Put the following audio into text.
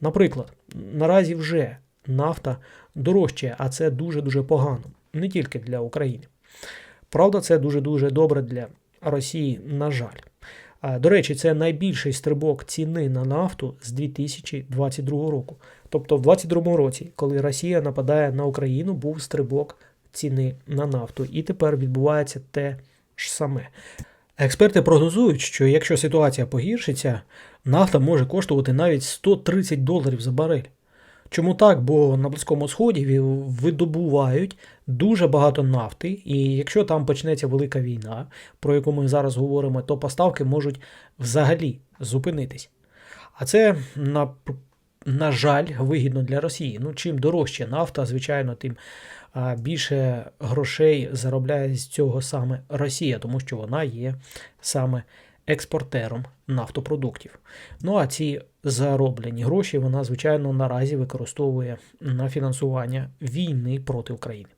Наприклад, наразі вже нафта дорожчає, а це дуже-дуже погано, не тільки для України. Правда, це дуже-дуже добре для Росії, на жаль. До речі, це найбільший стрибок ціни на нафту з 2022 року. Тобто, в 2022 році, коли Росія нападає на Україну, був стрибок ціни на нафту. І тепер відбувається те ж саме. Експерти прогнозують, що якщо ситуація погіршиться, нафта може коштувати навіть 130 доларів за барель. Чому так? Бо на Близькому Сході видобувають дуже багато нафти, і якщо там почнеться велика війна, про яку ми зараз говоримо, то поставки можуть взагалі зупинитись. А це, на, на жаль, вигідно для Росії. Ну, чим дорожче нафта, звичайно, тим більше грошей заробляє з цього саме Росія, тому що вона є саме експортером нафтопродуктів. Ну а ці зароблені гроші вона, звичайно, наразі використовує на фінансування війни проти України.